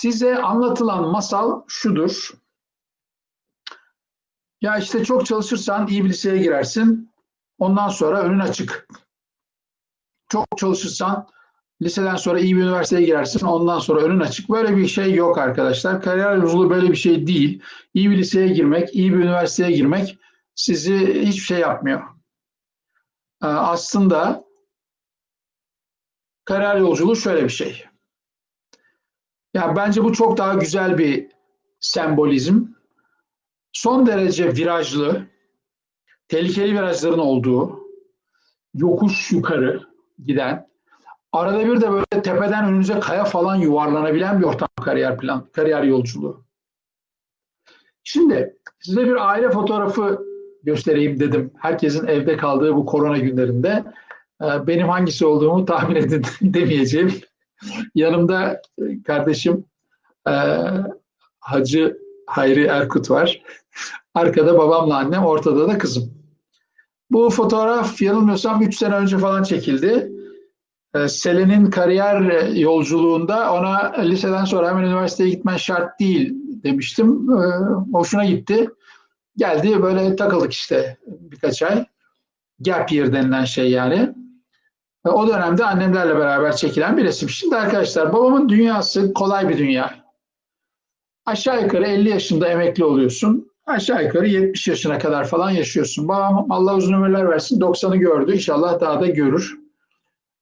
size anlatılan masal şudur. Ya işte çok çalışırsan iyi bir liseye girersin. Ondan sonra önün açık. Çok çalışırsan liseden sonra iyi bir üniversiteye girersin. Ondan sonra önün açık. Böyle bir şey yok arkadaşlar. Kariyer yolculuğu böyle bir şey değil. İyi bir liseye girmek, iyi bir üniversiteye girmek sizi hiçbir şey yapmıyor. Ee, aslında kariyer yolculuğu şöyle bir şey. Ya bence bu çok daha güzel bir sembolizm. Son derece virajlı, tehlikeli virajların olduğu, yokuş yukarı giden, arada bir de böyle tepeden önünüze kaya falan yuvarlanabilen bir ortam kariyer plan, kariyer yolculuğu. Şimdi size bir aile fotoğrafı göstereyim dedim. Herkesin evde kaldığı bu korona günlerinde. Ee, benim hangisi olduğumu tahmin edin demeyeceğim. Yanımda kardeşim e, Hacı Hayri Erkut var. Arkada babamla annem, ortada da kızım. Bu fotoğraf yanılmıyorsam 3 sene önce falan çekildi. Ee, Selen'in kariyer yolculuğunda ona liseden sonra hemen üniversiteye gitmen şart değil demiştim. Ee, hoşuna gitti. Geldi böyle takıldık işte birkaç ay. Gap year denilen şey yani. O dönemde annemlerle beraber çekilen bir resim. Şimdi arkadaşlar babamın dünyası kolay bir dünya. Aşağı yukarı 50 yaşında emekli oluyorsun. Aşağı yukarı 70 yaşına kadar falan yaşıyorsun. Babam Allah uzun ömürler versin 90'ı gördü. İnşallah daha da görür.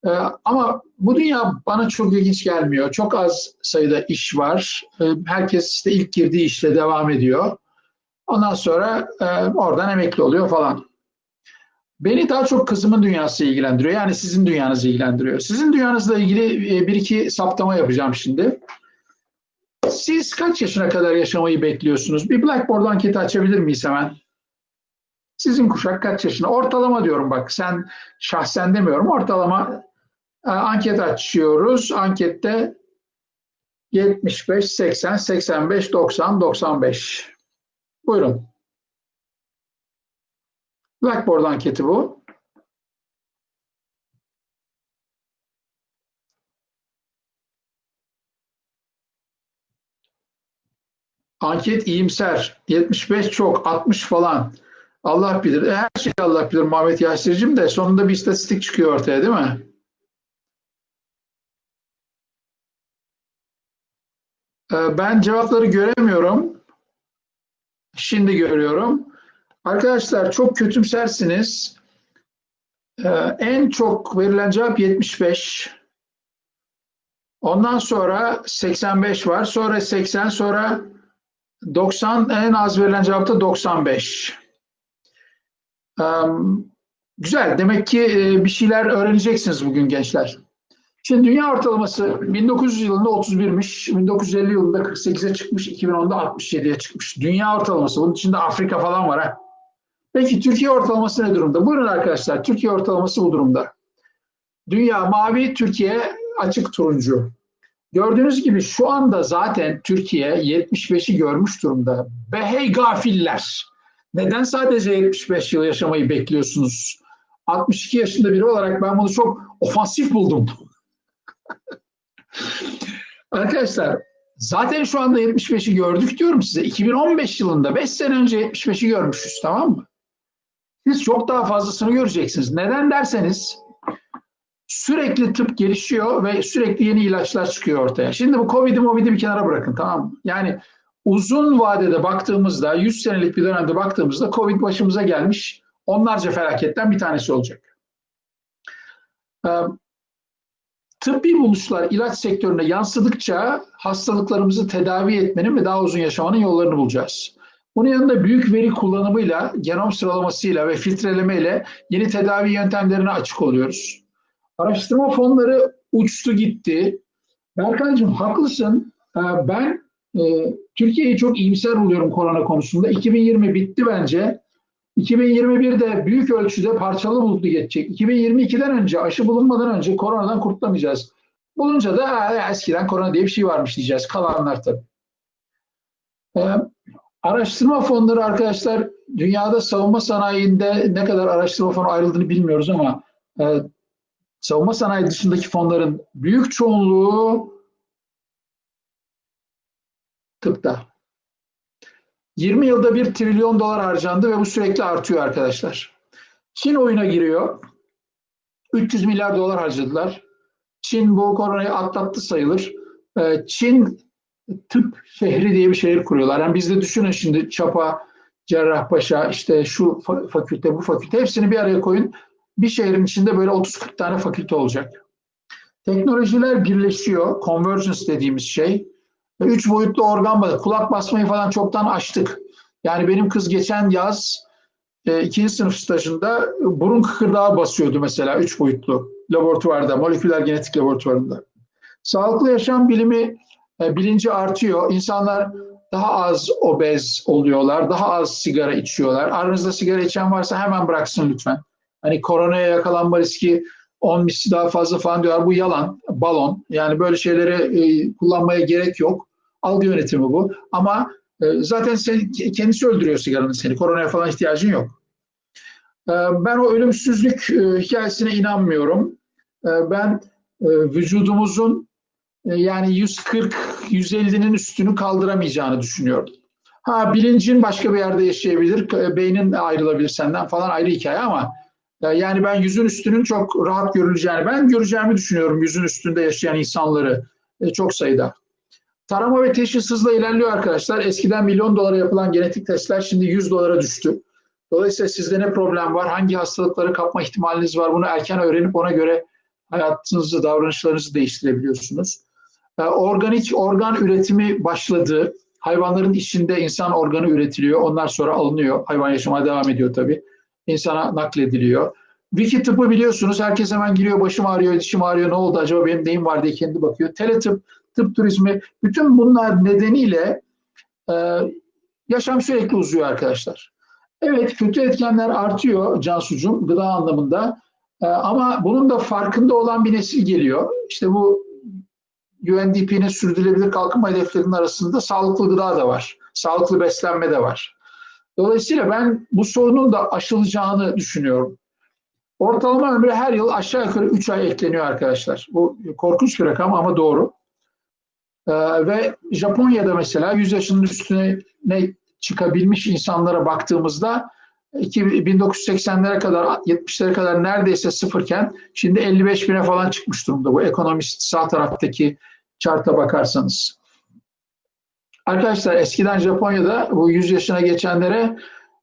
Ee, ama bu dünya bana çok ilginç gelmiyor. Çok az sayıda iş var. Ee, herkes işte ilk girdiği işle devam ediyor. Ondan sonra e, oradan emekli oluyor falan. Beni daha çok kızımın dünyası ilgilendiriyor. Yani sizin dünyanız ilgilendiriyor. Sizin dünyanızla ilgili e, bir iki saptama yapacağım şimdi. Siz kaç yaşına kadar yaşamayı bekliyorsunuz? Bir Blackboard anketi açabilir miyiz hemen? Sizin kuşak kaç yaşında? Ortalama diyorum bak. Sen şahsen demiyorum. Ortalama e, anket açıyoruz. Ankette 75, 80, 85, 90, 95. Buyurun. Blackboard anketi bu. Anket iyimser. 75 çok, 60 falan. Allah bilir. E, her şey Allah bilir Muhammed Yasir'cim de sonunda bir istatistik çıkıyor ortaya değil mi? E, ben cevapları göremiyorum. Şimdi görüyorum. Arkadaşlar çok kötümsersiniz. Ee, en çok verilen cevap 75. Ondan sonra 85 var. Sonra 80, sonra 90. En az verilen cevap da 95. Ee, güzel. Demek ki e, bir şeyler öğreneceksiniz bugün gençler. Şimdi dünya ortalaması 1900 yılında 31'miş, 1950 yılında 48'e çıkmış, 2010'da 67'ye çıkmış. Dünya ortalaması. Bunun içinde Afrika falan var ha. Peki Türkiye ortalaması ne durumda? Buyurun arkadaşlar. Türkiye ortalaması bu durumda. Dünya mavi, Türkiye açık turuncu. Gördüğünüz gibi şu anda zaten Türkiye 75'i görmüş durumda. Be hey gafiller. Neden sadece 75 yıl yaşamayı bekliyorsunuz? 62 yaşında biri olarak ben bunu çok ofansif buldum. Arkadaşlar zaten şu anda 75'i gördük diyorum size. 2015 yılında 5 sene önce 75'i görmüşüz tamam mı? Siz çok daha fazlasını göreceksiniz. Neden derseniz sürekli tıp gelişiyor ve sürekli yeni ilaçlar çıkıyor ortaya. Şimdi bu Covid'i Movid'i bir kenara bırakın tamam mı? Yani uzun vadede baktığımızda 100 senelik bir dönemde baktığımızda Covid başımıza gelmiş onlarca felaketten bir tanesi olacak. Ee, tıbbi buluşlar ilaç sektörüne yansıdıkça hastalıklarımızı tedavi etmenin ve daha uzun yaşamanın yollarını bulacağız. Bunun yanında büyük veri kullanımıyla, genom sıralamasıyla ve filtrelemeyle yeni tedavi yöntemlerine açık oluyoruz. Araştırma fonları uçtu gitti. Berkan'cığım haklısın. Ee, ben e, Türkiye'yi çok iyimser buluyorum korona konusunda. 2020 bitti bence. 2021'de büyük ölçüde parçalı bulutlu geçecek. 2022'den önce aşı bulunmadan önce koronadan kurtulamayacağız. Bulunca da eskiden korona diye bir şey varmış diyeceğiz. Kalanlar tabii. Araştırma fonları arkadaşlar dünyada savunma sanayinde ne kadar araştırma fonu ayrıldığını bilmiyoruz ama e, savunma sanayi dışındaki fonların büyük çoğunluğu tıpta. 20 yılda bir trilyon dolar harcandı ve bu sürekli artıyor arkadaşlar. Çin oyuna giriyor. 300 milyar dolar harcadılar. Çin bu koronayı atlattı sayılır. Ee, Çin tıp şehri diye bir şehir kuruyorlar. Yani biz de düşünün şimdi Çapa, Cerrahpaşa, işte şu fakülte, bu fakülte hepsini bir araya koyun. Bir şehrin içinde böyle 30-40 tane fakülte olacak. Teknolojiler birleşiyor. Convergence dediğimiz şey. Üç boyutlu organ basma, kulak basmayı falan çoktan açtık. Yani benim kız geçen yaz e, ikinci sınıf stajında burun kıkırdağı basıyordu mesela üç boyutlu laboratuvarda, moleküler genetik laboratuvarında. Sağlıklı yaşam bilimi bilinci artıyor. İnsanlar daha az obez oluyorlar, daha az sigara içiyorlar. Aranızda sigara içen varsa hemen bıraksın lütfen. Hani koronaya yakalanma riski 10 misli daha fazla falan diyorlar. Bu yalan, balon. Yani böyle şeyleri e, kullanmaya gerek yok. Algı yönetimi bu. Ama e, zaten sen, kendisi öldürüyor sigaranın seni. Koronaya falan ihtiyacın yok. E, ben o ölümsüzlük e, hikayesine inanmıyorum. E, ben e, vücudumuzun e, yani 140-150'nin üstünü kaldıramayacağını düşünüyorum. Ha bilincin başka bir yerde yaşayabilir, e, beynin ayrılabilir senden falan ayrı hikaye ama yani ben yüzün üstünün çok rahat görüleceğini, ben göreceğimi düşünüyorum yüzün üstünde yaşayan insanları e, çok sayıda. Tarama ve teşhis hızla ilerliyor arkadaşlar. Eskiden milyon dolara yapılan genetik testler şimdi 100 dolara düştü. Dolayısıyla sizde ne problem var, hangi hastalıkları kapma ihtimaliniz var bunu erken öğrenip ona göre hayatınızı, davranışlarınızı değiştirebiliyorsunuz. E, organik organ üretimi başladı. Hayvanların içinde insan organı üretiliyor. Onlar sonra alınıyor. Hayvan yaşamaya devam ediyor tabii insana naklediliyor. Wiki tıpı biliyorsunuz herkes hemen giriyor başım ağrıyor, dişim ağrıyor ne oldu acaba benim neyim var diye kendi bakıyor. Teletıp, tıp turizmi bütün bunlar nedeniyle e, yaşam sürekli uzuyor arkadaşlar. Evet kötü etkenler artıyor Cansucuğum gıda anlamında e, ama bunun da farkında olan bir nesil geliyor. İşte bu UNDP'nin sürdürülebilir kalkınma hedeflerinin arasında sağlıklı gıda da var. Sağlıklı beslenme de var. Dolayısıyla ben bu sorunun da aşılacağını düşünüyorum. Ortalama ömrü her yıl aşağı yukarı 3 ay ekleniyor arkadaşlar. Bu korkunç bir rakam ama doğru. Ee, ve Japonya'da mesela 100 yaşının üstüne ne çıkabilmiş insanlara baktığımızda 1980'lere kadar 70'lere kadar neredeyse sıfırken şimdi 55 bine falan çıkmış durumda bu ekonomist sağ taraftaki charta bakarsanız. Arkadaşlar eskiden Japonya'da bu 100 yaşına geçenlere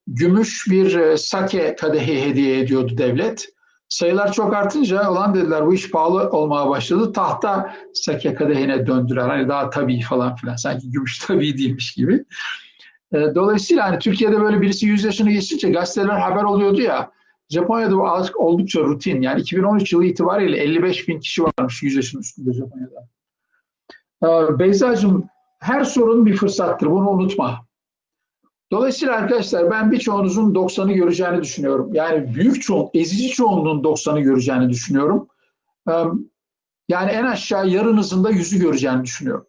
gümüş bir e, sake kadehi hediye ediyordu devlet. Sayılar çok artınca olan dediler bu iş pahalı olmaya başladı. Tahta sake kadehine döndüler. Hani daha tabii falan filan. Sanki gümüş tabii değilmiş gibi. E, dolayısıyla hani Türkiye'de böyle birisi 100 yaşını geçince gazeteler haber oluyordu ya. Japonya'da bu oldukça rutin. Yani 2013 yılı itibariyle 55 bin kişi varmış 100 yaşın üstünde Japonya'da. E, Beyza'cığım her sorun bir fırsattır. Bunu unutma. Dolayısıyla arkadaşlar ben birçoğunuzun 90'ı göreceğini düşünüyorum. Yani büyük çoğun, ezici çoğunluğun 90'ı göreceğini düşünüyorum. Yani en aşağı yarınızın da yüzü göreceğini düşünüyorum.